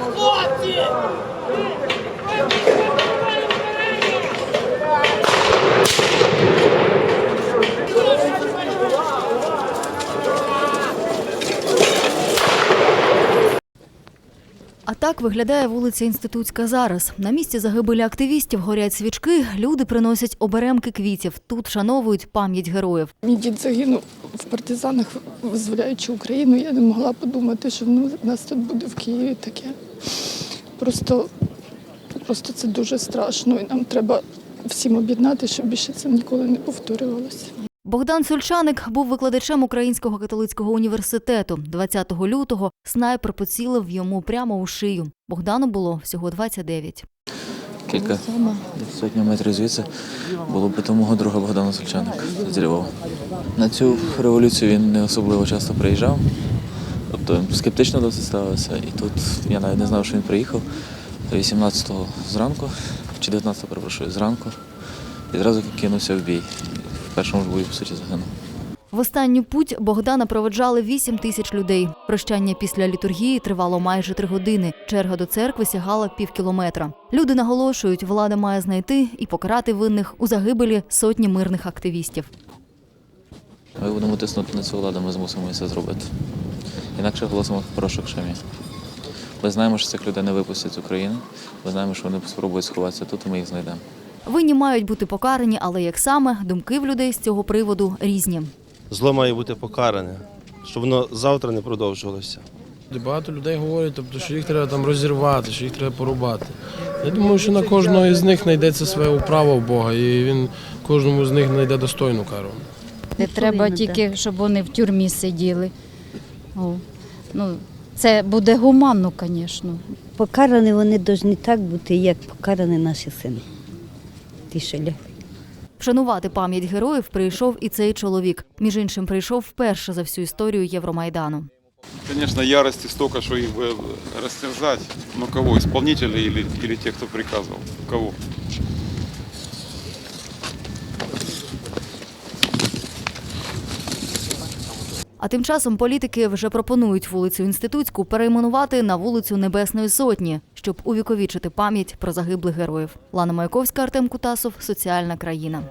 forte! Так виглядає вулиця Інститутська зараз. На місці загибелі активістів горять свічки, люди приносять оберемки квітів. Тут вшановують пам'ять героїв. Мій дід загинув в партизанах, визволяючи Україну. Я не могла подумати, що в нас тут буде в Києві таке. Просто, просто це дуже страшно, і нам треба всім об'єднати, щоб більше це ніколи не повторювалося. Богдан Сульчаник був викладачем Українського католицького університету. 20 лютого снайпер поцілив йому прямо у шию. Богдану було всього 29. Кілька сотні метрів звідси було бито мого друга Богдана Сольчаника з Львова. На цю революцію він не особливо часто приїжджав. Тобто скептично досить ставився. І тут я навіть не знав, що він приїхав 18-го зранку, чи 19-го, перепрошую, зранку. І зразу кинувся в бій. В першому ж бою, по суті, загинув. В останню путь Богдана проведжали 8 тисяч людей. Прощання після літургії тривало майже три години. Черга до церкви сягала пів кілометра. Люди наголошують, влада має знайти і покарати винних у загибелі сотні мирних активістів. Ми будемо тиснути на цю владу, ми змусимо це зробити. Інакше голосимо в порошок шамі. Ми знаємо, що цих людей не випустять з України. Ми знаємо, що вони спробують сховатися тут, і ми їх знайдемо. Винні мають бути покарані, але як саме думки в людей з цього приводу різні. Зло має бути покаране, щоб воно завтра не продовжувалося. Багато людей говорять, тобто, що їх треба там розірвати, що їх треба порубати. Я думаю, що на кожного із них знайдеться своє управа в Бога, і він кожному з них знайде достойну кару. Не треба тільки, щоб вони в тюрмі сиділи. О, ну, це буде гуманно, звісно. Покарані вони повинні так бути, як покарані наші сини. Ті. Вшанувати пам'ять героїв прийшов і цей чоловік. Між іншим, прийшов вперше за всю історію Євромайдану. Конечно, ярости столько, что их бы растерзать. Но кого? Исполнители или, или те, кто приказывал? Кого? А тим часом політики вже пропонують вулицю Інститутську перейменувати на вулицю Небесної Сотні, щоб увіковічити пам'ять про загиблих героїв. Лана Маяковська, Артем Кутасов, Соціальна країна.